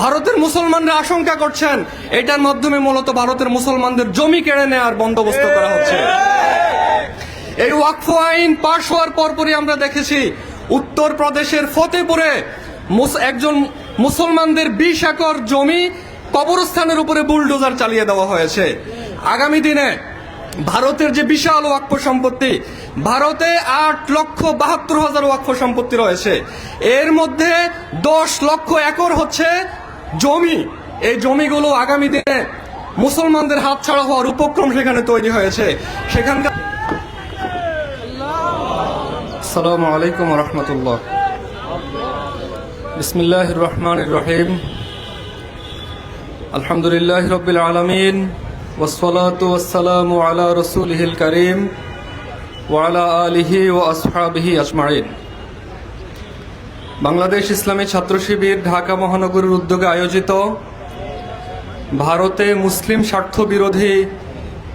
ভারতের মুসলমানরা আশঙ্কা করছেন, এটার মাধ্যমে মূলত ভারতের মুসলমানদের জমি কেড়ে নেওয়ার বন্দোবস্ত করা হচ্ছে। এই ওয়াকফ আইন পাশ হওয়ার পরপরই আমরা দেখেছি উত্তর প্রদেশের ফতেপুরে একজন মুসলমানদের বিশ একর জমি কবরস্থানের উপরে বুলডোজার চালিয়ে দেওয়া হয়েছে। আগামী দিনে ভারতের যে বিশাল ওয়াক্ফ সম্পত্তি, ভারতে আট লক্ষ বাহাত্তর হাজার ওয়াক্ফ সম্পত্তি রয়েছে। এর মধ্যে দশ লক্ষ একর হচ্ছে জমি, এই জমিগুলো আগামী দিনে মুসলমানদের হাতছাড়া হওয়ার উপক্রম সেখানে তৈরি হয়েছে। সেখানকার আলাইকুম রহমতুল্লাহ। বিসমিল্লাহ রহমান রহিম আলহামদুলিল্লাহ রবিল আলমিন আলা রসুলহিল করিম। ওয়ালা আলিহি ও বাংলাদেশ ইসলামী ছাত্র শিবির ঢাকা মহানগরীর উদ্যোগে আয়োজিত ভারতে মুসলিম স্বার্থ বিরোধী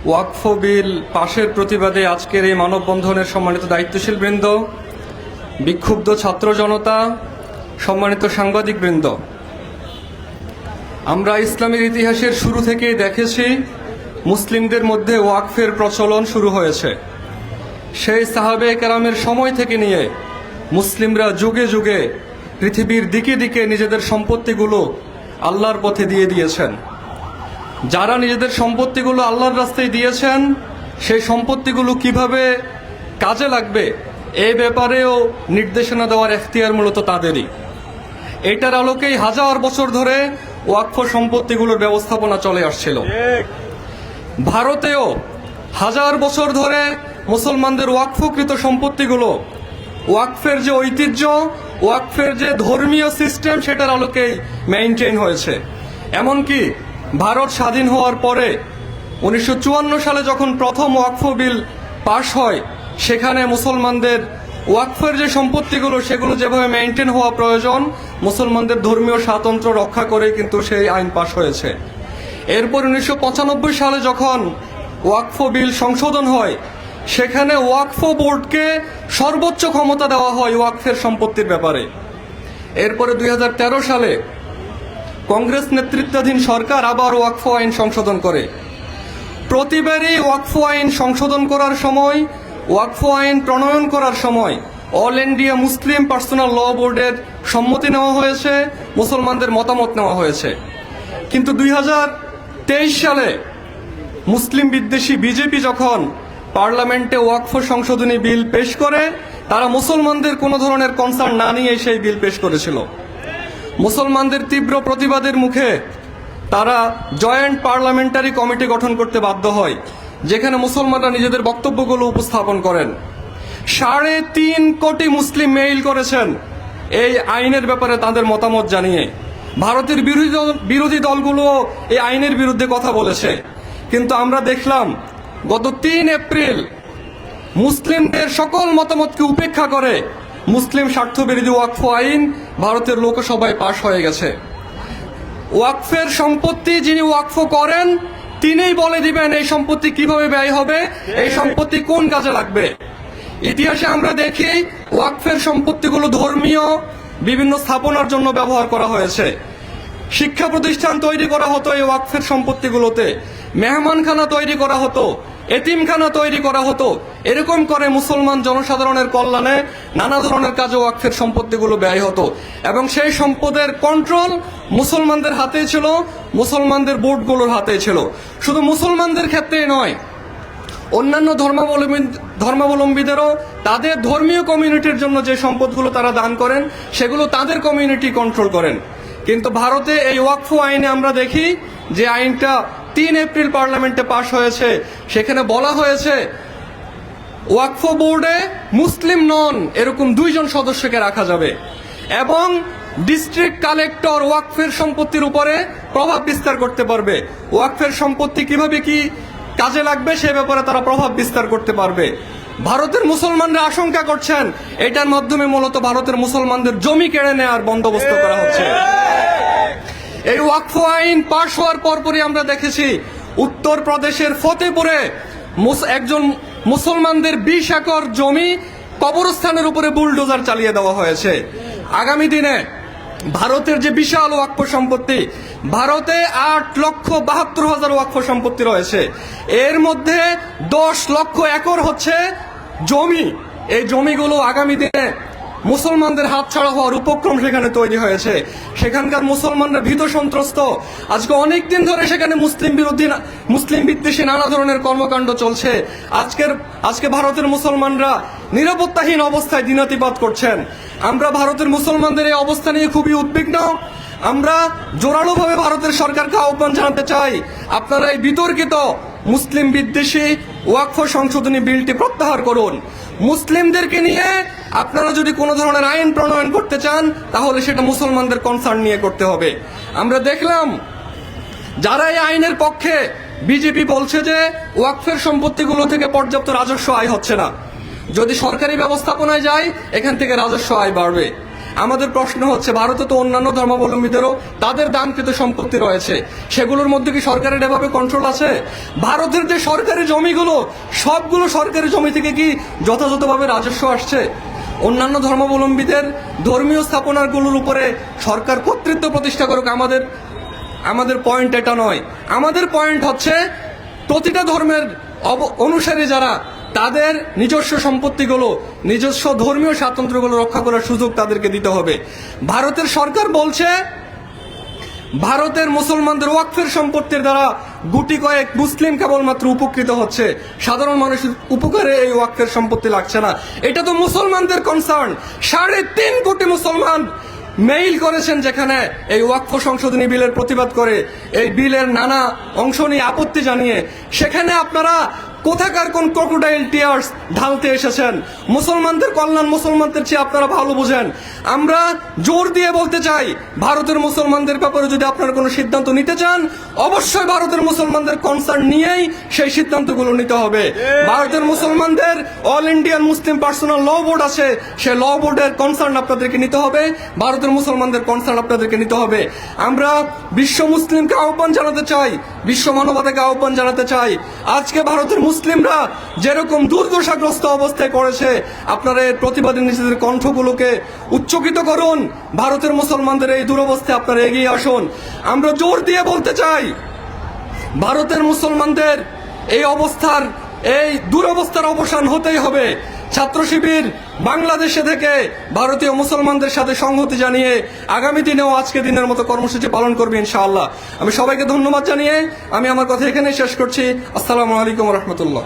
ওয়াকফ বিল পাশের প্রতিবাদে আজকের এই মানববন্ধনের সম্মানিত দায়িত্বশীল বৃন্দ বিক্ষুব্ধ ছাত্র জনতা, সম্মানিত সাংবাদিক বৃন্দ আমরা ইসলামের ইতিহাসের শুরু থেকেই দেখেছি মুসলিমদের মধ্যে ওয়াকফের প্রচলন শুরু হয়েছে। সেই সাহাবে কেরামের সময় থেকে নিয়ে মুসলিমরা যুগে যুগে পৃথিবীর দিকে দিকে নিজেদের সম্পত্তিগুলো আল্লাহর পথে দিয়ে দিয়েছেন। যারা নিজেদের সম্পত্তিগুলো আল্লাহর রাস্তায় দিয়েছেন, সেই সম্পত্তিগুলো কীভাবে কাজে লাগবে এই ব্যাপারেও নির্দেশনা দেওয়ার এখতিয়ার মূলত তাদেরই। এটার আলোকেই হাজার বছর ধরে ওয়াকফ সম্পত্তিগুলোর ব্যবস্থাপনা চলে আসছিল। ভারতেও হাজার বছর ধরে মুসলমানদের ওয়াকফকৃত সম্পত্তিগুলো ওয়াকফের যে ঐতিহ্য, ওয়াকফের যে ধর্মীয় সিস্টেম সেটার আলোকেই মেইনটেইন হয়েছে। এমনকি ভারত স্বাধীন হওয়ার পরে উনিশশো চুয়ান্ন সালে যখন প্রথম ওয়াকফ বিল পাশ হয়, সেখানে মুসলমানদের ওয়াকফের যে সম্পত্তিগুলো, সেগুলো যেভাবে মেনটেন হওয়া প্রয়োজন, মুসলমানদের ধর্মীয় স্বাতন্ত্র্য রক্ষা করে কিন্তু সেই আইন পাশ হয়েছে। এরপর উনিশশো পঁচানব্বই সালে যখন ওয়াকফ বিল সংশোধন হয় সেখানে ওয়াকফ বোর্ডকে সর্বোচ্চ ক্ষমতা দেওয়া হয় ওয়াকফের সম্পত্তির ব্যাপারে। এরপরে দুই হাজার তেরো সালে কংগ্রেস নেতৃত্বাধীন সরকার আবার ওয়াকফ আইন সংশোধন করে। প্রতিবারই ওয়াকফ আইন সংশোধন করার সময়, ওয়াকফ আইন প্রণয়ন করার সময় All India Muslim Personal Law বোর্ডের সম্মতি নেওয়া হয়েছে, মুসলমানদের মতামত নেওয়া হয়েছে। কিন্তু দুই হাজার তেইশ সালে মুসলিম বিদ্বেষী বিজেপি যখন পার্লামেন্টে ওয়াকফ সংশোধনী বিল পেশ করে, তারা মুসলমানদের কোনো ধরনের কনসার্ন না নিয়ে সেই বিল পেশ করেছিল। মুসলমানদের তীব্র প্রতিবাদের মুখে তারা জয়েন্ট পার্লামেন্টারি কমিটি গঠন করতে বাধ্য হয়, যেখানে মুসলমানরা নিজেদের বক্তব্যগুলো উপস্থাপন করেন। সাড়ে তিন কোটি মুসলিম মেইল করেছেন। এই আইনের ব্যাপারে তাদের মতামত জানিয়ে। ভারতের বিরোধী বিরোধী দলগুলো এই আইনের বিরুদ্ধে কথা বলেছে। কিন্তু আমরা দেখলাম গত তিন এপ্রিল মুসলিমদের সকল মতামতকে উপেক্ষা করে মুসলিম স্বার্থবিরোধী ওয়াকফ আইন ভারতের লোকসভায় পাশ হয়ে গেছে। ওয়াকফের সম্পত্তি যিনি ওয়াকফ করেন, তিনিই বলে দিবেন এই সম্পত্তি কীভাবে ব্যয় হবে, এই সম্পত্তি কোন কাজে লাগবে। ইতিহাসে আমরা দেখি ওয়াকফের সম্পত্তিগুলো ধর্মীয় বিভিন্ন স্থাপনার জন্য ব্যবহার করা হয়েছে। শিক্ষা প্রতিষ্ঠান তৈরি করা হতো এই ওয়াকফের সম্পত্তিগুলোতে। মেহমানখানা তৈরি করা হতো। এতিমখানা তৈরি করা হতো। এরকম করে মুসলমান জনসাধারণের কল্যাণে নানা ধরনের কাজে ওয়াকফের সম্পত্তিগুলো ব্যয় হতো। এবং সেই সম্পদের কন্ট্রোল মুসলমানদের হাতেই ছিল, মুসলমানদের বোর্ডগুলোর হাতেই ছিল। শুধু মুসলমানদের ক্ষেত্রেই নয়, অন্যান্য ধর্মাবলম্বী ধর্মাবলম্বীদেরও তাদের ধর্মীয় কমিউনিটির জন্য যে সম্পদগুলো তারা দান করেন, সেগুলো তাদের কমিউনিটি কন্ট্রোল করেন। কিন্তু ভারতে এই ওয়াকফ আইনে আমরা দেখি যে আইনটা তিন এপ্রিল পার্লামেন্টে পাশ হয়েছে। সেখানে বলা হয়েছে, ওয়াকফ বোর্ডে মুসলিম নন, এরকম দুইজন সদস্যকে রাখা যাবে। এবং ডিস্ট্রিক্ট কালেক্টর ওয়াকফের সম্পত্তির উপরে প্রভাব বিস্তার করতে পারবে। ওয়াকফের সম্পত্তি কীভাবে কি কাজে লাগবে, সে ব্যাপারে তারা প্রভাব বিস্তার করতে পারবে। ভারতের মুসলমানরা আশঙ্কা করছেন, এটার মাধ্যমে মূলত ভারতের মুসলমানদের জমি কেড়ে নেওয়ার বন্দোবস্ত করা হচ্ছে। এই ওয়াকফ আইন পাশ হওয়ার পরপরই আমরা দেখেছি উত্তর প্রদেশের ফতেপুরে একজন মুসলমানদের বিশ একর জমি কবরস্থানের উপরে বুলডোজার চালিয়ে দেওয়া হয়েছে। আগামী দিনে ভারতের যে বিশাল ওয়াক্ফ সম্পত্তি, ভারতে আট লক্ষ বাহাত্তর হাজার ওয়াক্ফ সম্পত্তি রয়েছে। এর মধ্যে দশ লক্ষ একর হচ্ছে জমি। এই জমিগুলো আগামী দিনে মুসলমানদের হাত ছাড়া হওয়ার উপক্রম সেখানে তৈরি হয়েছে। সেখানকার মুসলমানরা ভীত সন্ত্রস্ত। আজকে অনেক দিন ধরে সেখানে মুসলিম বিরোধী মুসলিম বিদ্বেষী নানা ধরনের কর্মকাণ্ড চলছে। আজকের আজকে ভারতের মুসলমানরা নিরাপত্তাহীন অবস্থায় দিনাতিপাত করছেন। আমরা ভারতের মুসলমানদের এই অবস্থা নিয়ে খুবই উদ্বিগ্ন। আমরা জোরালোভাবে ভারতের সরকারকে আহ্বান জানাতে চাই। আপনারা এই বিতর্কিত মুসলিম বিদ্বেষী ওয়াকফ সংশোধনী বিলটি প্রত্যাহার করুন। মুসলিমদেরকে নিয়ে আপনারা যদি কোনো ধরনের আইন প্রণয়ন করতে চান, তাহলে সেটা মুসলমানদের কনসার্ন নিয়ে করতে হবে। আমরা দেখলাম, যারা এই আইনের পক্ষে বিজেপি বলছে যে ওয়াকফের সম্পত্তিগুলো থেকে পর্যাপ্ত রাজস্ব আয় হচ্ছে না। যদি সরকারি ব্যবস্থাপনায় যায়, এখান থেকে রাজস্ব আয় বাড়বে। আমাদের প্রশ্ন হচ্ছে, ভারতে তো অন্যান্য ধর্মাবলম্বীদেরও তাদের দানকৃত সম্পত্তি রয়েছে। সেগুলোর মধ্যে কি সরকারের এভাবে কন্ট্রোল আছে? ভারতের যে সরকারি জমিগুলো, সবগুলো সরকারি জমি থেকে কি যথাযথভাবে রাজস্ব আসছে? অন্যান্য ধর্মাবলম্বীদের ধর্মীয় স্থাপনাগুলোর উপরে সরকার কর্তৃত্ব প্রতিষ্ঠা করুক, আমাদের আমাদের পয়েন্ট এটা নয়। আমাদের পয়েন্ট হচ্ছে, প্রতিটা ধর্মের অনুসারী যারা তাদের নিজস্ব সম্পত্তিগুলো, নিজস্ব ধর্মীয় স্বাতন্ত্র্যগুলো রক্ষা করার সুযোগ তাদেরকে দিতে হবে। ভারতের সরকার বলছে, ভারতের মুসলমানদের ওয়াকফের সম্পত্তির দ্বারা গুটি কয়েক মুসলিম কেবলমাত্র উপকৃত হচ্ছে। সাধারণ মানুষের উপকারে এই ওয়াকফের সম্পত্তি লাগছে না। এটা তো মুসলমানদের কনসার্ন সাড়ে তিন কোটি মুসলমান মেইল করেছেন যেখানে এই ওয়াকফ সংশোধনী বিলের প্রতিবাদ করে, এই বিলের নানা অংশ নিয়ে আপত্তি জানিয়ে। সেখানে আপনারা কোথাকার কোন ক্রোকোডাইল টিয়ার্স ঢালতে এসেছেন? মুসলমানদের কল্যাণ মুসলমানদের চেয়ে আপনারা ভালো বোঝেন। আমরা জোর দিয়ে বলতে চাই ভারতের মুসলমানদের ব্যাপারে যদি আপনারা কোনো সিদ্ধান্ত নিতে চান অবশ্যই ভারতের মুসলমানদের কনসার্ন নিয়েই সেই সিদ্ধান্তগুলো নিতে হবে। ভারতের মুসলমানদের All Indian Muslim Personal Law Board আছে সেই ল বোর্ডের কনসার্ন আপনাদেরকে নিতে হবে। ভারতের মুসলমানদের কনসার্ন আপনাদেরকে নিতে হবে। আমরা বিশ্ব মুসলিমকে আহ্বান জানাতে চাই বিশ্ব মানবতাকে আহ্বান জানাতে চাই। আজকে ভারতের মুসলিমরা যেরকম দুর্দশাগ্রস্ত অবস্থায় করেছে আপনারা এর প্রতিবাদে নিজেদের কণ্ঠগুলোকে উচ্চকিত করুন। ভারতের মুসলমানদের এই দুরবস্থায় আপনারা এগিয়ে আসুন। আমরা জোর দিয়ে বলতে চাই, ভারতের মুসলমানদের এই অবস্থার, এই দুরবস্থার অবসান হতেই হবে। ছাত্র শিবির বাংলাদেশে থেকে ভারতীয় মুসলমানদের সাথে সংহতি জানিয়ে আগামী দিনেও আজকে দিনের মতো কর্মসূচি পালন করবে ইনশাআল্লাহ। আমি সবাইকে ধন্যবাদ জানিয়ে আমি আমার কথা এখানেই শেষ করছি। আসসালামু আলাইকুম রহমতুল্লাহ।